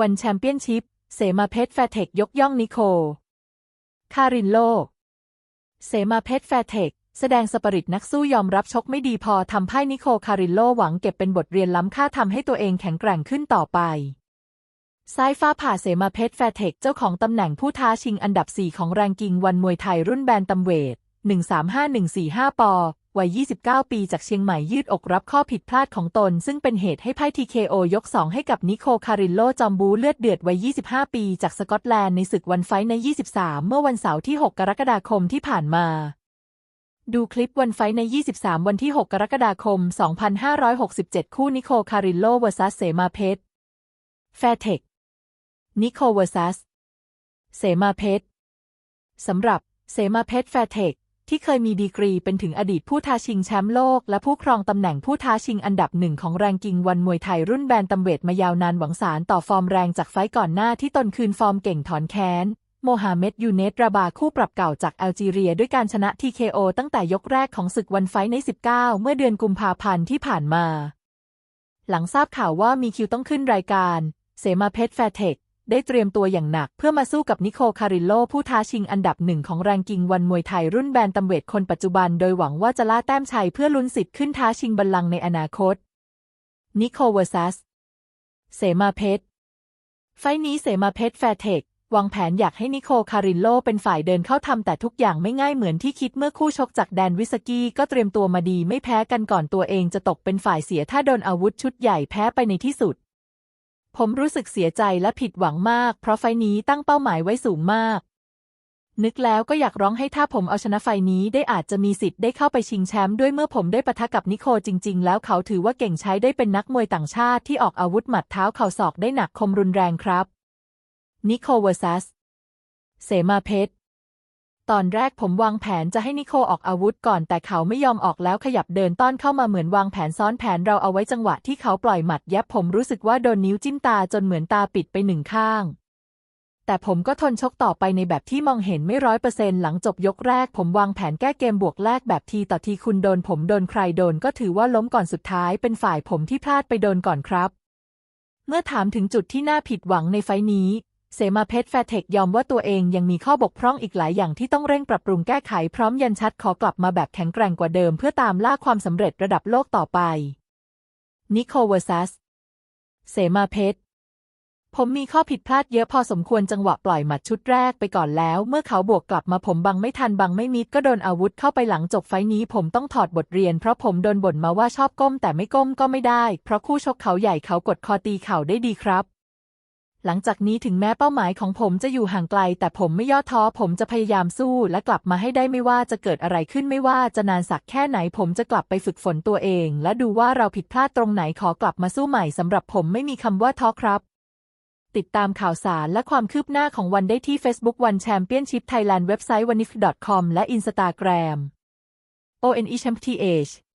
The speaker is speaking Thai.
วันแชมเปี้ยนชิพ เสมาเพชรแฟเทคยกย่องนิโค คารินโลเสมาเพชรแฟเทคแสดงสปริตนักสู้ยอมรับชกไม่ดีพอทำให้นิโคคารินโลหวังเก็บเป็นบทเรียนล้ำค่าทำให้ตัวเองแข็งแกร่งขึ้นต่อไปซ้ายฟ้าผ่าเสมาเพชรแฟเทคเจ้าของตำแหน่งผู้ท้าชิงอันดับ 4 ของแรงกิ้งวันมวยไทยรุ่นแบนตัมเวท 135145 ปอ วัย 29 ปีจากเชียงใหม่ยืดอกรับข้อผิดพลาดของตน ซึ่งเป็นเหตุให้ไพ่ทีเคโอยก 2 ให้กับนิโคคารินโล จอมบูเลือดเดือดวัย 25 ปีจากสกอตแลนด์ในศึกวันไฟใน 23 เมื่อวันเสาร์ที่ 6 กรกฎาคมที่ผ่านมา ดูคลิปวันไฟใน 23 วันที่ 6 กรกฎาคม 2567 คู่นิโคคารินโลเวอร์ซัสเสมาเพชรแฟเทคนิโคเวอร์ซัสเสมาเพชรสำหรับเสมาเพชรแฟเทค ที่เคยมีดีกรีเป็นถึงอดีตผู้ท้าชิงแชมป์โลก และผู้ครองตำแหน่งผู้ท้าชิงอันดับหนึ่งของแรงกิงวันมวยไทยรุ่นแบนตัมเวทมายาวนานหวังสารต่อฟอร์มแรงจากไฟก่อนหน้าที่ตนคืนฟอร์มเก่งถอนแค้นโมฮัมเหม็ดยูเนตราบาคู่ปรับเก่าจากแอลจีเรียด้วยการชนะ TKO ตั้งแต่ยกแรกของศึกวันไฟใน 19 เมื่อเดือนกุมภาพันธ์ที่ผ่านมา หลังทราบข่าวว่ามีคิวต้องขึ้นรายการ เสมาเพชรแฟร์เทค ได้เตรียมตัวอย่างหนักเพื่อมาสู้กับนิโคคาริโล ผู้ท้าชิงอันดับหนึ่งของแรงกิ้งวันมวยไทยรุ่นแบนตัมเวทคนปัจจุบันโดยหวังว่าจะล่าแต้มชัยเพื่อลุ้นสิทธิ์ขึ้นท้าชิงบัลลังก์ในอนาคต นิโคเวอร์ซัส เสมาเพชร ไฟนี้เสมาเพชรแฟร์เทควางแผนอยากให้นิโคคาริโลเป็นฝ่ายเดินเข้าทำแต่ทุกอย่างไม่ง่ายเหมือนที่คิดเมื่อคู่ชกจากแดนวิสกี้ก็เตรียมตัวมาดีไม่แพ้กันก่อนตัวเองจะตกเป็นฝ่ายเสียถ้าโดนอาวุธชุดใหญ่แพ้ไปในที่สุด ผมรู้สึกเสียใจและผิดหวังมาก เพราะไฟนี้ตั้งเป้าหมายไว้สูงมาก นึกแล้วก็อยากร้องให้ถ้าผมเอาชนะไฟนี้ได้อาจจะมีสิทธิ์ได้เข้าไปชิงแชมป์ด้วยเมื่อผมได้ปะทะกับนิโคจริง ๆ แล้วเขาถือว่าเก่งใช้ได้เป็นนักมวยต่างชาติที่ออกอาวุธหมัดเท้าเข่าศอกได้หนักคมรุนแรงครับ นิโคเวอร์ซัส เสมาเพชร ตอนแรกผมวางแผนจะให้นิโคออกอาวุธก่อนแต่เขาไม่ยอมออกแล้วขยับเดินต้อนเข้ามาเหมือนวางแผนซ้อนแผนเราเอาไว้จังหวะที่เขาปล่อยหมัดแยบผมรู้สึกว่าโดนนิ้วจิ้มตาจนเหมือนตาปิดไปหนึ่งข้าง แต่ผมก็ทนชกต่อไปในแบบที่มองเห็นไม่ร้อยเปอร์เซ็นหลังจบยกแรก ผมวางแผนแก้เกมบวกแรกแบบทีต่อทีคุณโดนผมโดนใครโดนก็ถือว่าล้มก่อนสุดท้ายเป็นฝ่ายผมที่พลาดไปโดนก่อนครับ เมื่อถามถึงจุดที่น่าผิดหวังในไฟล์นี้ เสมาเพชรแฟเทคยอมว่าตัวเองยังมีข้อบกพร่องอีกหลายอย่างที่ต้องเร่งปรับปรุงแก้ไขพร้อมยันชัดขอกลับมาแบบแข็งแกร่งกว่าเดิมเพื่อตามล่าความสำเร็จระดับโลกต่อไป นิโคเวอร์ซัส เสมาเพชรผมมีข้อผิดพลาดเยอะพอสมควรจังหวะปล่อยหมัดชุดแรกไปก่อนแล้ว เมื่อเขาบวกกลับมาผมบังไม่ทันบังไม่มิดก็โดนอาวุธเข้าไปหลังจบไฟนี้ผมต้องถอดบทเรียนเพราะผมโดนบ่นมาว่าชอบก้มแต่ไม่ก้มก็ไม่ได้ เพราะคู่ชกเขาใหญ่เขากดคอตีเข่าได้ดีครับ หลังจากนี้ถึงแม้เป้าหมายของผมจะอยู่ห่างไกล แต่ผมไม่ย่อท้อผมจะพยายามสู้และกลับมาให้ได้ไม่ว่าจะเกิดอะไรขึ้นไม่ว่าจะนานสักแค่ไหนผมจะกลับไปฝึกฝนตัวเอง และดูว่าเราผิดพลาดตรงไหนขอกลับมาสู้ใหม่สำหรับผมไม่มีคำว่าท้อครับ ติดตามข่าวสารและความคืบหน้าของวันได้ที่ Facebook One Championship Thailand เว็บไซต์ wanif.com และ Instagram ONE Championship